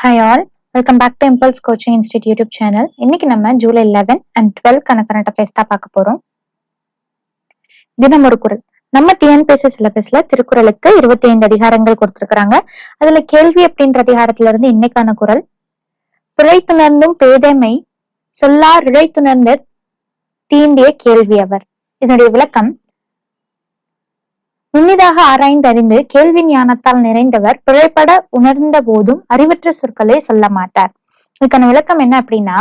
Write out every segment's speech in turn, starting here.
Hi all welcome back to Impulse coaching institute YouTube channel இன்னைக்கு நம்ம July eleven and டுவெல்க்கான current affairs தான் பார்க்க போறோம். தினம் ஒரு குரல். நம்ம டிஎன்பிஎஸ்சி சிலபஸ்ல திருக்குறளுக்கு இருபத்தி ஐந்து அதிகாரங்கள் கொடுத்திருக்கிறாங்க. அதுல கேள்வி அப்படின்ற அதிகாரத்துல இருந்து இன்னைக்கான குரல். பிழைத்துணர்ந்தும் பேதைமை சொல்லார் இழைத்துணர்ந்து தீண்டிய கேள்வி அவர். இதனுடைய விளக்கம் நுண்ணிதாக ஆராய்ந்தறிந்து கேள்வி ஞானத்தால் நிறைந்தவர் பிழைப்பட உணர்ந்த போதும் அறிவற்ற சொற்களை சொல்ல மாட்டார். இதுக்கான விளக்கம் என்ன அப்படின்னா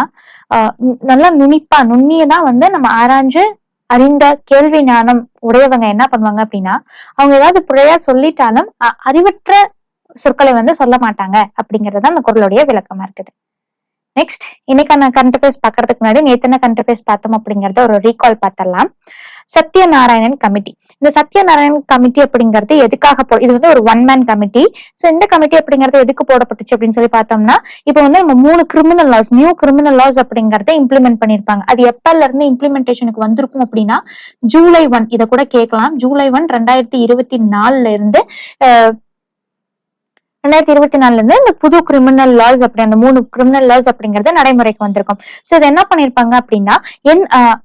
ஆஹ் நல்லா நுனிப்பா நுண்ணியதான் வந்து நம்ம ஆராய்ஞ்சு அறிந்த கேள்வி ஞானம் உடையவங்க என்ன பண்ணுவாங்க அப்படின்னா அவங்க ஏதாவது பிழையா சொல்லிட்டாலும் அறிவற்ற சொற்களை வந்து சொல்ல மாட்டாங்க அப்படிங்கறது அந்த குரலுடைய விளக்கமா இருக்குது. நெக்ஸ்ட் இன்னைக்கான கரண்ட் அஃபேர்ஸ் பாக்குறதுக்கு முன்னாடி நேத்தன கரண்ட் அஃபேர்ஸ் பார்த்தோம் அப்படிங்கறத ஒரு ரீகால் பார்த்தரலாம் சத்யநாராயணன் கமிட்டி. இந்த சத்யநாராயணன் கமிட்டி அப்படிங்கிறது எதுக்காக போ இது வந்து ஒரு ஒன் மேன் கமிட்டி. சோ இந்த கமிட்டி அப்படிங்கிறது எதுக்கு போடப்பட்டுச்சு அப்படின்னு சொல்லி பார்த்தோம்னா இப்போ வந்து நம்ம மூணு criminal laws new criminal laws அப்படிங்கறத இம்ப்ளிமெண்ட் பண்ணிருப்பாங்க அது எப்பல இருந்து இம்ப்ளிமெண்டேஷனுக்கு வந்திருக்கும் அப்படின்னா ஜூலை ஒன் இதை கூட கேட்கலாம். ஜூலை ஒன் ரெண்டாயிரத்தி இருபத்தி நாலுல இருந்து ரெண்டாயிரத்தி இருபத்தி நாலுல இருந்து இந்த புது கிரிமினல் லாஸ் அப்படி அந்த மூணு கிரிமினல் லாஸ் அப்படிங்கறது நடைமுறைக்கு வந்திருக்கும். சோ இது என்ன பண்ணிருப்பாங்க அப்படின்னா என் ஆஹ்,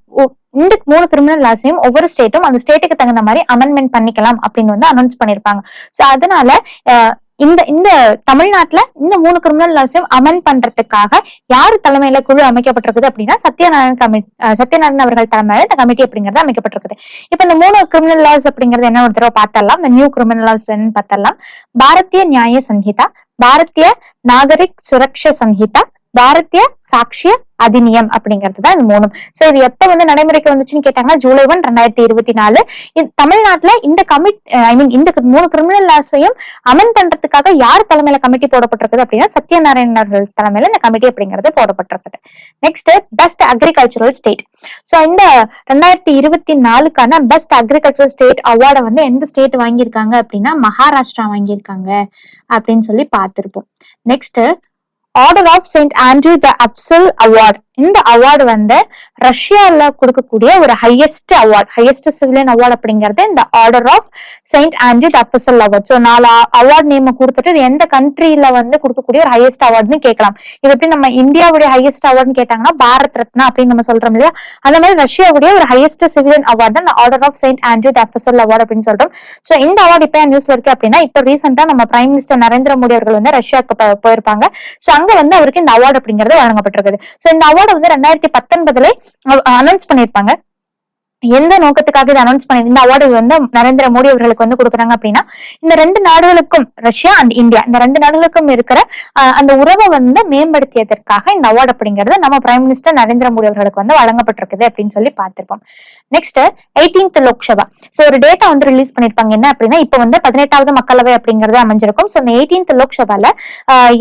இந்த மூணு கிரிமினல் லாஸையும் ஒவ்வொரு ஸ்டேட்டும் அந்த ஸ்டேட்டுக்கு தகுந்த மாதிரி அமெண்ட்மெண்ட் பண்ணிக்கலாம் அப்படின்னு வந்து அனௌன்ஸ் பண்ணிருப்பாங்க. சோ அதனால இந்த இந்த தமிழ்நாட்டுல இந்த மூணு கிரிமினல் லாஸையும் அமெண்ட் பண்றதுக்காக யார் தலைமையில குழு அமைக்கப்பட்டிருக்குது அப்படின்னா சத்யநாராயண் கமிட்டி சத்யநாராயண் அவர்கள் தலைமையில இந்த கமிட்டி அப்படிங்கிறது அமைக்கப்பட்டிருக்குது. இப்ப இந்த மூணு கிரிமினல் லாஸ் அப்படிங்கறது என்ன ஒரு தடவை பார்த்தரலாம் இந்த நியூ கிரிமினல் லாஸ் என்னன்னு பார்த்தரலாம் பாரதிய நியாய சங்கீதா பாரதிய நாகரிக் சுரக்ஷ சங்கீதா பாரதிய சாட்சிய அதிநியம் அப்படிங்கிறது தான் இந்த மூணும். சோ இது எப்ப வந்து நடைமுறைக்கு வந்துச்சுன்னு கேட்டாங்கன்னா ஜூலை ஒன் ரெண்டாயிரத்தி இருபத்தி நாலு. இது தமிழ்நாட்டுல இந்த கமிட் ஐ மீன் இந்த மூணு கிரிமினல் லாஸையும் அமெண்ட் பண்றதுக்காக யார் தலைமையில கமிட்டி போடப்பட்டிருக்குது அப்படின்னா சத்யநாராயணன் அவர்கள் தலைமையில இந்த கமிட்டி அப்படிங்கிறது போடப்பட்டிருக்குது. Next best agricultural state so இந்த ரெண்டாயிரத்தி இருபத்தி நாலுக்கான பெஸ்ட் அக்ரிகல்ச்சரல் ஸ்டேட் அவார்டை வந்து எந்த ஸ்டேட் வாங்கியிருக்காங்க அப்படின்னா மகாராஷ்டிரா வாங்கியிருக்காங்க அப்படின்னு சொல்லி பார்த்திருப்போம். Next order of Saint Andrew the apostle award இந்த அவார்டு வந்து ரஷ்யால கொடுக்கக்கூடிய ஒரு highest award highest civilian award அப்படிங்கிறது இந்த order of Saint Andrew the apostle award so நாலு அவார்ட் நேம் கொடுத்துட்டு இது எந்த கண்ட்ரில வந்து கொடுக்கக்கூடிய ஒரு ஹையஸ்ட் அவார்டுன்னு கேட்கலாம். இது எப்படி நம்ம இந்தியாவுடைய ஹையஸ்ட் அவார்டுன்னு கேட்டாங்கன்னா பாரத் ரத்னா அப்படின்னு நம்ம சொல்றோம் இல்லையா? அந்த மாதிரி ரஷ்யாவுடைய ஒரு ஹையஸ்ட் சிவிலியன் அவார்டு தான் இந்த order of Saint Andrew the award அப்படின்னு சொல்றோம். சோ இந்த அவார்டு இப்ப நியூஸ்ல இருக்கு அப்படின்னா இப்ப ரீசெண்டா நம்ம பிரைம் மினிஸ்டர் நரேந்திர மோடி அவர்கள் வந்து ரஷ்யாவுக்கு போயிருப்பாங்க. சோ அங்க வந்து அவருக்கு இந்த அவார்டு அப்படிங்கிறது வழங்கப்பட்டிருக்குது. சோ இந்த அவார்டு வந்து ரெண்டாயிரத்தி பத்தொன்பதுல அனௌன்ஸ் பண்ணிருப்பாங்க எந்த நோக்கத்துக்காக இதை அனௌன்ஸ் பண்ணி இந்த அவார்டு வந்து நரேந்திர மோடி அவர்களுக்கு வந்து கொடுக்குறாங்க அப்படின்னா இந்த ரெண்டு நாடுகளுக்கும் ரஷ்யா அண்ட் இந்தியா இந்த ரெண்டு நாடுகளுக்கும் இருக்கிற அந்த உறவை வந்து மேம்படுத்தியதற்காக இந்த அவார்டு அப்படிங்கிறது நம்ம பிரைம் மினிஸ்டர் நரேந்திர மோடி அவர்களுக்கு வந்து வழங்கப்பட்டிருக்குது அப்படின்னு சொல்லி பார்த்திருப்போம். Next 18th Lok Sabha. So ஒரு டேட்டா வந்து ரிலீஸ் பண்ணிருப்பாங்க என்ன அப்படின்னா இப்ப வந்து பதினெட்டாவது மக்களவை அப்படிங்கறது அமைஞ்சிருக்கும். சோ இந்த 18th லோக்சபால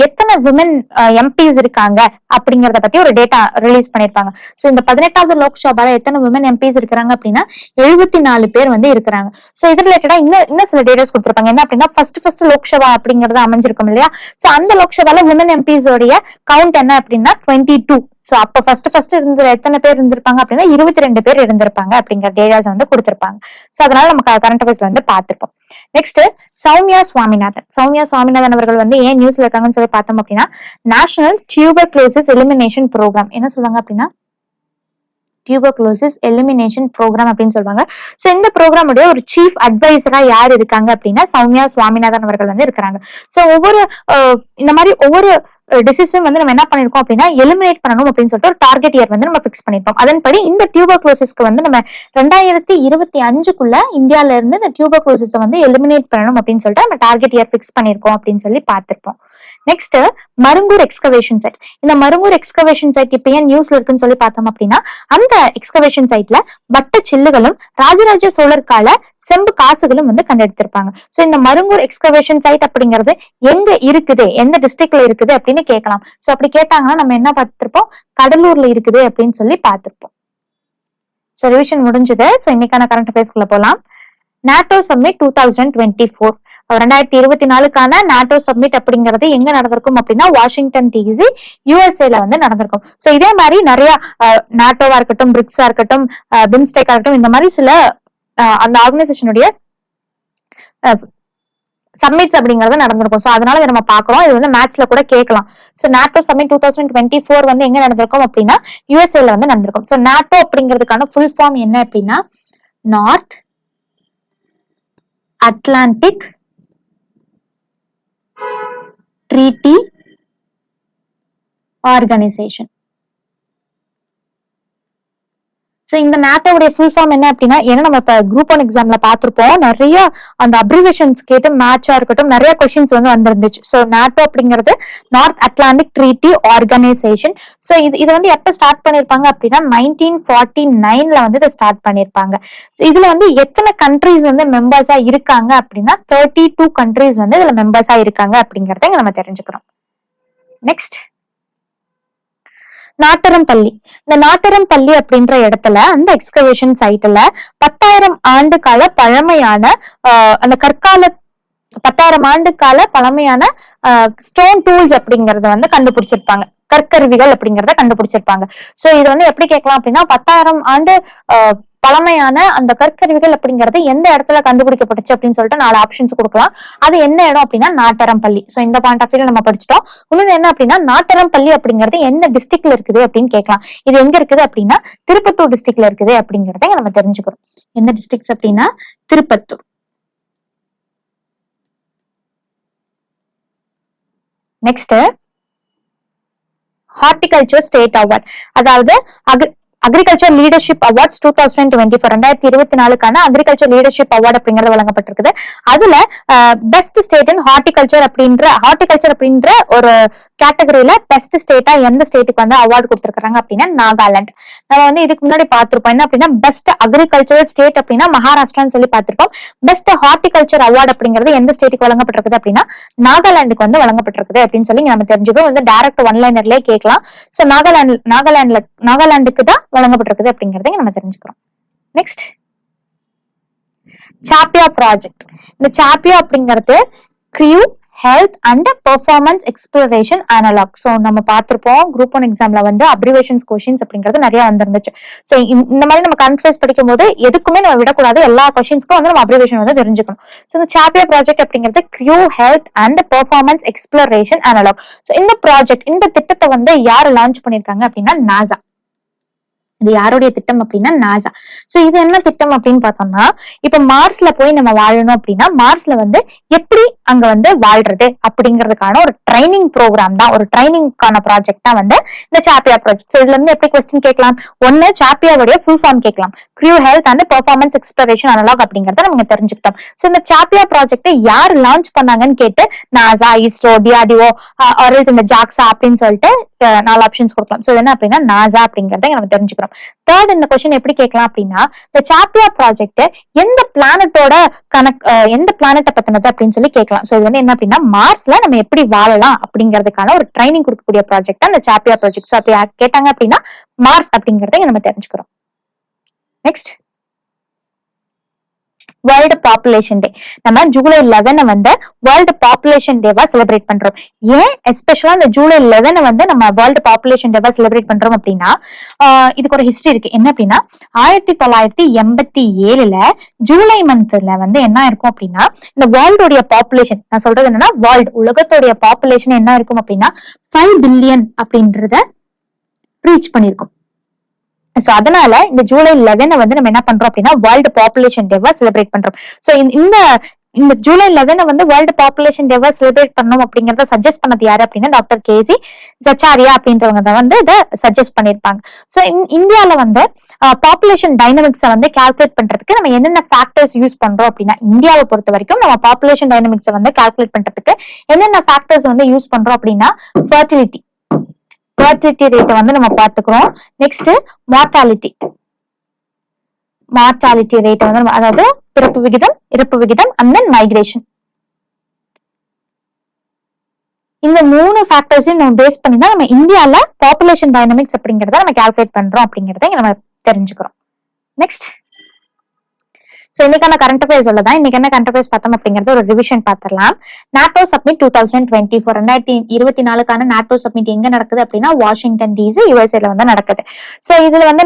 எத்தனை விமன் எம்பிஸ் இருக்காங்க அப்படிங்கறத பத்தி ஒரு டேட்டா ரிலீஸ் பண்ணிருப்பாங்க சோ இந்த பதினெட்டாவது லோக்சபால எத்தனை விமன் எம்பிஸ் இருக்கிறாங்க அப்படின்னா எழுபத்தி நாலு பேர் வந்து இருக்கிறாங்க. சோ இது ரிலேட்டடா இன்னும் இன்னும் சில டேட்டாஸ் கொடுத்திருப்பாங்க. என்ன அப்படின்னா ஃபர்ஸ்ட் ஃபர்ஸ்ட் லோக்சபா அப்படிங்கறது அமைஞ்சிருக்கும் இல்லையா? சோ அந்த லோக்சபால உமன் எம்பிஸ் உடைய கவுண்ட் என்ன அப்படின்னா டுவெண்ட்டி டூ சோ அப்ப ஃபர்ஸ்ட் ஃபர்ஸ்ட் இருந்த எத்தனை பேர் இருந்திருப்பாங்க அப்படின்னா இருபத்தி ரெண்டு பேர் இருந்திருப்பாங்க அப்படிங்கிற டேட்டாஸ் வந்து கொடுத்திருப்பாங்க. சோ அதனால நம்ம கரண்ட் அஃபேர்ஸ்ல வந்து பார்த்திருப்போம். நெக்ஸ்ட் சௌமியா சுவாமிநாதன். சௌமியா சுவாமிநாதன் அவர்கள் வந்து ஏன் நியூஸ்ல இருக்காங்கன்னு சொல்லி பார்த்தோம் அப்படின்னா national tuberculosis elimination programme என்ன சொல்லுவாங்க அப்படின்னா டியூபர்குலோசிஸ் எலிமினேஷன் ப்ரோக்ராம் அப்படின்னு சொல்லுவாங்க. சோ இந்த ப்ரோக்ராமுடைய ஒரு சீஃப் அட்வைசரா யார் இருக்காங்க அப்படின்னா சௌமியா சுவாமிநாதன் அவர்கள் வந்து இருக்கிறாங்க. சோ ஒவ்வொரு அஹ், இந்த மாதிரி ஒவ்வொரு டிசீஸும் வந்து நம்ம என்ன பண்ணிருக்கோம் அப்படின்னா எலிமினேட் பண்ணணும் அப்படின்னு சொல்லிட்டு ஒரு டார்கெட் இயர் வந்து நம்ம பிக்ஸ் பண்ணிருக்கோம் அதன்படி இந்த டியூபர் குளோசிஸ்க்கு வந்து நம்ம ரெண்டாயிரத்தி இருபத்தி அஞ்சுக்குள்ள இந்தியால இருந்து இந்த டியூபர் டியூபர்குலோசிஸை வந்து எலிமினேட் பண்ணணும் அப்படின்னு சொல்லிட்டு நம்ம டார்கெட் இயர் பிக்ஸ் பண்ணிருக்கோம் அப்படின்னு சொல்லி பார்த்திருப்போம். நெக்ஸ்ட் மருங்கூர் எக்ஸ்கவேஷன் சைட் இந்த மருங்கூர் எக்ஸ்கவேஷன் சைட் இப்ப ஏன் நியூஸ்ல இருக்குன்னு சொல்லி பார்த்தோம் அப்படின்னா அந்த எக்ஸ்கவேஷன் சைட்ல வட்ட சில்லுகளும் ராஜராஜ சோழர் கால செம்பு காசுகளும் வந்து கண்டெடுத்திருப்பாங்க. சோ இந்த மருங்கூர் எக்ஸ்கவேஷன் சைட் அப்படிங்கிறது எங்க இருக்குது? எந்த டிஸ்ட்ரிக்ட்ல இருக்குது அப்படின்னு கேட்கலாம். சோ அப்படி கேட்டாங்கன்னா நம்ம என்ன பார்த்திருப்போம்? கடலூர்ல இருக்குது அப்படின்னு சொல்லி பார்த்திருப்போம். சோ ரிவிஷன் முடிஞ்சது. சோ இன்னைக்கான கரண்ட் அஃபேர்ஸ்குள்ள போலாம். NATO summit two thousand twenty four ரெண்டாயிரத்தி இருபத்தி நாலுக்கான நாட்டோ சப்மிட் அப்படிங்கிறது எங்க நடந்திருக்கும் அப்படின்னா வாஷிங்டன் டிசி யூஎஸ்ஏல வந்து நடந்திருக்கும். சோ இதே மாதிரி நிறைய நாட்டோவா இருக்கட்டும் பிரிக்ஸா இருக்கட்டும் பிம்ஸ்டெக்கா இருக்கட்டும் இந்த மாதிரி சில அந்த ஆர்கனைசேஷனுடைய சம்மிட்ஸ் அப்படிங்கறத நடந்திருக்கும். ஸோ அதனால இதை நம்ம பாக்குறோம் இது வந்து மேட்ச்ல கூட கேட்கலாம். So NATO summit two thousand twenty four வந்து எங்க நடந்திருக்கும் அப்படின்னா யூஎஸ்ஏல வந்து நடந்திருக்கும். ஸோ நாட்டோ அப்படிங்கிறதுக்கான ஃபுல் ஃபார்ம் என்ன அப்படின்னா North Atlantic Treaty Organisation so இந்த நேட்டோடைய ஃபுல் ஃபார்ம் என்ன அப்படின்னா ஏன்னா நம்ம இப்ப குரூப் ஒன் எக்ஸாம்ல பாத்துருப்போம் நிறைய அந்த அப்ரிவேஷன்ஸ் கேட்டு மேட்சா இருக்கட்டும் நிறைய கொஸ்டின்ஸ் வந்து வந்திருந்துச்சு. சோ நாட்டோ அப்படிங்கிறது North Atlantic Treaty Organisation so இது இது வந்து எப்ப ஸ்டார்ட் பண்ணிருப்பாங்க அப்படின்னா நைன்டீன் ஃபார்ட்டி நைன்ல வந்து இதை ஸ்டார்ட் பண்ணிருப்பாங்க. இதுல வந்து எத்தனை கண்ட்ரிஸ் வந்து மெம்பர்ஸா இருக்காங்க அப்படின்னா தேர்ட்டி டூ கண்ட்ரிஸ் வந்து இதுல மெம்பர்ஸா இருக்காங்க அப்படிங்கறத நம்ம தெரிஞ்சுக்கிறோம். நெக்ஸ்ட் நாட்டரம் பள்ளி. இந்த நாட்டரம் பள்ளி அப்படின்ற இடத்துல அந்த எக்ஸ்கவேஷன் சைட்ல பத்தாயிரம் ஆண்டு கால பழமையான ஆஹ், அந்த கற்கால பத்தாயிரம் ஆண்டு கால பழமையான ஸ்டோன் டூல்ஸ் அப்படிங்கறத வந்து கண்டுபிடிச்சிருப்பாங்க. கற்கருவிகள் அப்படிங்கறத கண்டுபிடிச்சிருப்பாங்க. சோ இது வந்து எப்படி கேட்கலாம் அப்படின்னா பத்தாயிரம் ஆண்டு ஆஹ், பழமையான அந்த கற்கருவிகள் அப்படிங்கறது எந்த இடத்துல கண்டுபிடிக்கப்பட்டுச்சு அப்படின்னு சொல்லிட்டு நாலு ஆப்ஷன்ஸ் கொடுக்கலாம். அது என்ன இடம் அப்படின்னா நாட்டரம்பள்ளி. சோ இந்த பாயிண்ட் ஆஃப் வியூல நம்ம படிச்சிட்டோம். இன்னொன்னு என்ன அப்படின்னா நாட்டரம்பள்ளி அப்படிங்கிறது எந்த டிஸ்ட்ரிக்ட்ல இருக்குது அப்படின்னு கேட்கலாம். இது எங்க இருக்குது அப்படின்னா திருப்பத்தூர் டிஸ்ட்ரிக்ட்ல இருக்குது அப்படிங்கறத நம்ம தெரிஞ்சுக்கிறோம் எந்த டிஸ்ட்ரிக்ட்ஸ் அப்படின்னா Tirupattur. Next horticulture state award அதாவது agriculture leadership awards two thousand twenty four ரெண்டாயிரத்தி இருபத்தி நாலுக்கான அக்ரிகல்ச்சர் லீடர்ஷிப் அவார்டு அப்படிங்கிறது வழங்கப்பட்டிருக்குது. அதுல பெஸ்ட் ஸ்டேட் இன் ஹார்டிகல்ச்சர் அப்படின்ற ஹார்டிகல்ச்சர் அப்படின்ற ஒரு கேட்டகரியில பெஸ்ட் ஸ்டேட்டா எந்த ஸ்டேட்டுக்கு வந்து அவார்டு கொடுத்துருக்காங்க அப்படின்னா நாகாலாந்து நம்ம வந்து இதுக்கு முன்னாடி பார்த்திருப்போம். என்ன அப்படின்னா பெஸ்ட் அக்ரிகல்ச்சர் ஸ்டேட் அப்படின்னா மகாராஷ்டிரான்னு சொல்லி பார்த்திருப்போம். பெஸ்ட் ஹார்டிகல்ச்சர் அவார்டு அப்படிங்கிறது எந்த ஸ்டேட்டுக்கு வழங்கப்பட்டிருக்குது அப்படின்னா நாகாலாந்துக்கு வந்து வழங்கப்பட்டிருக்குது அப்படின்னு சொல்லி நம்ம தெரிஞ்சுக்கோ வந்து டைரக்ட் ஒன்லைனர்லயே கேட்கலாம். சோ நாகாலாந்து நாகாலாந்துல நாகாலாந்துக்கு தான் வழங்கப்பட்டிருக்குது அப்படிங்கறத நம்ம தெரிஞ்சுக்கிறோம். நெக்ஸ்ட் சாப்பியா ப்ராஜெக்ட் இந்த சாப்பியா அப்படிங்கிறது crew health and performance exploration analog so நம்ம பார்த்துருப்போம் குரூப் ஒன் எக்ஸாம்ல வந்து அப்ரிவேஷன்ஸ் கொஷின்ஸ் அப்படிங்கிறது நிறைய வந்திருந்துச்சு. ஸோ இந்த மாதிரி நம்ம கன்ஃபியூஸ் படிக்கும் போது எதுக்குமே நம்ம விடக்கூடாது. எல்லா கொஷின்ஸ்க்கும் வந்து நம்ம அப்ரிவேஷன் வந்து தெரிஞ்சுக்கணும். ஸோ இந்த சாப்பியா ப்ராஜெக்ட் அப்படிங்கிறது crew health and performance exploration analog so இந்த ப்ராஜெக்ட் இந்த திட்டத்தை வந்து யார் லான்ச் பண்ணியிருக்காங்க அப்படின்னா நாசா இது யாருடைய திட்டம் அப்படின்னா நாசா சோ இது என்ன திட்டம் அப்படின்னு பார்த்தோம்னா இப்ப மார்ஸ்ல போய் நம்ம வாழணும் அப்படின்னா மார்ஸ்ல வந்து எப்படி அங்க வந்து வாழ்றது அப்படிங்கிறதுக்கான ஒரு ட்ரைனிங் ப்ரோக்ராம் தான் ஒரு ட்ரைனிங்கான ப்ராஜெக்ட் தான் வந்து இந்த சாப்பியா ப்ராஜெக்ட் இதுல இருந்து எப்படி கொஸ்டின் கேட்கலாம்? ஒன்னு சாப்பியாவுடைய ஃபுல் ஃபார்ம் கேட்கலாம். Crew health and performance exploration analog அப்படிங்கறத நம்ம தெரிஞ்சுக்கிட்டோம். சோ இந்த சாப்பியா ப்ராஜெக்ட் யார் லான்ச் பண்ணாங்கன்னு கேட்டு நாசா இஸ்ரோ டிஆர்டிஓ ஆர்எல்ஸ் இந்த ஜாக்ஸா அப்படின்னு சொல்லிட்டு நாலு ஆப்ஷன்ஸ் கொடுக்கலாம். சோ என்ன அப்படின்னா நாசா அப்படிங்கறத நம்ம தெரிஞ்சுக்கிறோம். தேர்ட் இந்த கொஸ்டின் எப்படி கேட்கலாம் அப்படின்னா இந்த சாப்பியா ப்ராஜெக்ட் எந்த பிளானட்டோட கனெக்ட் எந்த பிளானட்டை பத்தினது அப்படின்னு சொல்லி கேட்கலாம். ஸோ இது வந்து என்ன அப்படின்னா மார்ஸ்ல நம்ம எப்படி வாழலாம் அப்படிங்கிறதுக்கான ஒரு ட்ரைனிங் கொடுக்கக்கூடிய ப்ராஜெக்ட் அந்த சாப்பியா ப்ராஜெக்ட் ஸோ அப்படி கேட்டாங்க அப்படின்னா மார்ஸ் அப்படிங்கறத நம்ம தெரிஞ்சுக்கிறோம். நெக்ஸ்ட் வேர்ல்டு பாப்புலேஷன் டே நம்ம ஜூலை லெவனை வந்து வேர்ல்டு பாப்புலேஷன் டேவா செலிப்ரேட் பண்றோம். ஏன் எஸ்பெஷலா இந்த ஜூலை லெவனை வந்து நம்ம வேர்ல்டு பாப்புலேஷன் டேவா செலிப்ரேட் பண்றோம் அப்படின்னா ஆஹ் இதுக்கு ஒரு ஹிஸ்டரி இருக்கு. என்ன அப்படின்னா ஆயிரத்தி தொள்ளாயிரத்தி எண்பத்தி ஏழுல ஜூலை மந்த்ல வந்து என்ன இருக்கும் அப்படின்னா இந்த வேர்ல்டுடைய பாப்புலேஷன் நான் சொல்றது என்னன்னா வேர்ல்டு உலகத்துடைய பாப்புலேஷன் என்ன இருக்கும் அப்படின்னா ஃபைவ் பில்லியன் அப்படின்றத ரீச் பண்ணிருக்கும் சோ அதனால இந்த ஜூலை லெவனை வந்து நம்ம என்ன பண்றோம் அப்படின்னா வேர்ல்டு பாப்புலேஷன் டேவா செலிப்ரேட் பண்றோம். சோ இந்த இந்த ஜூலை லெவனை வந்து வேர்ல்டு பாப்புலேஷன் டேவா செலிப்ரேட் பண்ணும் அப்படிங்கறத சஜஸ்ட் பண்ணது யாரு அப்படின்னா டாக்டர் கேசி சச்சாரியா அப்படின்றவங்க தான் வந்து இதை சஜஸ்ட் பண்ணிருப்பாங்க. சோ இந்தியால வந்து பாப்புலேஷன் டைனமிக்ஸை வந்து கால்குலேட் பண்றதுக்கு நம்ம என்னென்ன ஃபேக்டர்ஸ் யூஸ் பண்றோம் அப்படின்னா இந்தியாவை பொறுத்த வரைக்கும் நம்ம பாப்புலேஷன் டைனமிக்ஸை வந்து கால்குலேட் பண்றதுக்கு என்னென்ன ஃபேக்டர்ஸ் வந்து யூஸ் பண்றோம் அப்படின்னா ஃபர்டிலிட்டி ஃபர்டிலிட்டி ரேட்டை வந்து நம்ம பார்த்துக்கிறோம். நெக்ஸ்ட் மார்டாலிட்டி மார்டாலிட்டி ரேட்டை வந்து நம்ம அதாவது பிறப்பு விகிதம் இறப்பு விகிதம் அண்ட் தென் மைக்ரேஷன் இந்த மூணு ஃபேக்டர்ஸையும் நம்ம பேஸ் பண்ணி தான் நம்ம இந்தியால பாப்புலேஷன் டைனமிக்ஸ் அப்படிங்கறத நம்ம கால்குலேட் பண்றோம் அப்படிங்கறத நம்ம தெரிஞ்சுக்கிறோம். நெக்ஸ்ட் இன்னைக்கான கரண்ட் அஃபேர்ஸ் தான் இன்னைக்கு என்ன கரண்ட் அஃபேர்ஸ் பார்த்தோம் அப்படிங்கறது ஒரு ரிவிஷன் பார்த்துடலாம். NATO summit two thousand twenty four ரெண்டாயிரத்தி இருபத்தி நாலுக்கான நாட்டோ சப்மிட் எங்க நடக்குது அப்படின்னா வாஷிங்டன் டிசி யூஎஸ்ஏல வந்து நடக்குது. சோ இதுல வந்து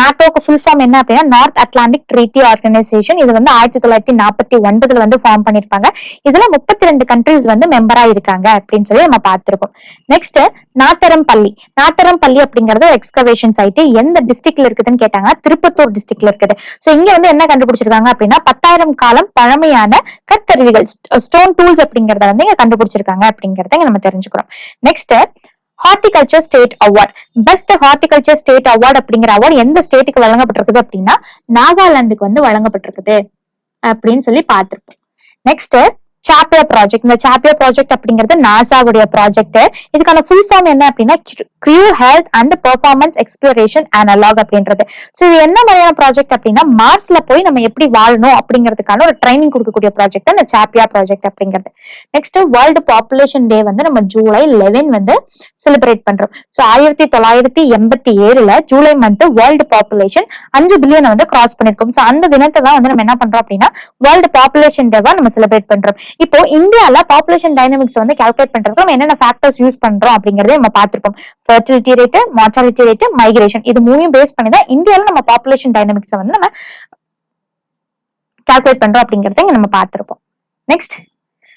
நாட்டோக்கு ஃபுல் ஃபார்ம் என்ன அப்படின்னா நார்த் அட்லாண்டிக் ட்ரீட்டி ஆர்கனைசேஷன் இது வந்து ஆயிரத்தி தொள்ளாயிரத்தி நாற்பத்தி ஒன்பதுல வந்து ஃபார்ம் பண்ணிருப்பாங்க. இதுல முப்பத்தி ரெண்டு கண்ட்ரிஸ் வந்து மெம்பரா இருக்காங்க அப்படின்னு சொல்லி நம்ம பார்த்திருக்கோம். நெக்ஸ்ட் நாட்டரம் பள்ளி. நாட்டரம் பள்ளி அப்படிங்கறது எக்ஸ்கவேஷன் சைட் எந்த டிஸ்ட்ரிக்ட்ல இருக்குதுன்னு கேட்டாங்கன்னா திருப்பத்தூர் டிஸ்ட்ரிக்ட்ல இருக்குது. சோ இங்க வந்து என்ன கண்டுபிடிச்சிருக்காங்க அப்படின்னா பத்தாயிரம் காலம் பழமையான கற்கருவிகள் ஸ்டோன் டூல்ஸ் அப்படிங்கறத வந்து இங்க கண்டுபிடிச்சிருக்காங்க அப்படிங்கறத இங்க நம்ம தெரிஞ்சுக்கிறோம். Next horticulture state award best horticulture state award அப்படிங்கிற அவார்டு எந்த ஸ்டேட்டுக்கு வழங்கப்பட்டிருக்குது அப்படின்னா நாகாலாந்துக்கு வந்து வழங்கப்பட்டிருக்குது அப்படின்னு சொல்லி பார்த்திருப்போம். நெக்ஸ்ட் சாப்பியா ப்ராஜெக்ட் இந்த சாப்பியா ப்ராஜெக்ட் அப்படிங்கிறது நாசாவுடைய ப்ராஜெக்ட் இதுக்கான ஃபுல் ஃபார்ம் என்ன அப்படின்னா crew health and performance exploration analog அப்படின்றது. ஸோ இது என்ன மாதிரியான ப்ராஜெக்ட் அப்படின்னா மார்ஸ்ல போய் நம்ம எப்படி வாழணும் அப்படிங்கிறதுக்கான ஒரு ட்ரைனிங் கொடுக்கக்கூடிய ப்ராஜெக்ட் அந்த சாப்பியா ப்ராஜெக்ட் அப்படிங்கிறது. நெக்ஸ்ட் வேர்ல்டு பாப்புலேஷன் டே வந்து நம்ம ஜூலை லெவன் வந்து செலிப்ரேட் பண்றோம். ஸோ ஆயிரத்தி தொள்ளாயிரத்தி எண்பத்தி ஏழுல ஜூலை மந்த் வேர்ல்டு பாப்புலேஷன் அஞ்சு பில்லியன் வந்து கிராஸ் பண்ணிருக்கோம். ஸோ அந்த தினத்தை தான் வந்து நம்ம என்ன பண்றோம் அப்படின்னா வேர்ல்டு பாப்புலேஷன் டேவா நம்ம செலிப்ரேட் பண்றோம். இப்போ இந்தியால பாப்புலேஷன் டைனமிக்ஸ் வந்து கால்குலேட் பண்றதுக்கு நம்ம என்னென்ன ஃபேக்டர்ஸ் யூஸ் பண்றோம் அப்படிங்கறத நம்ம பார்த்திருப்போம். Fertility rate mortality rate migration இது மூணையும் பேஸ் பண்ணி தான் இந்தியால நம்ம பாப்புலேஷன் டைனமிக்ஸ் வந்து நம்ம கால்குலேட் பண்றோம் அப்படிங்கறத இங்க நம்ம பார்த்திருப்போம். நெக்ஸ்ட்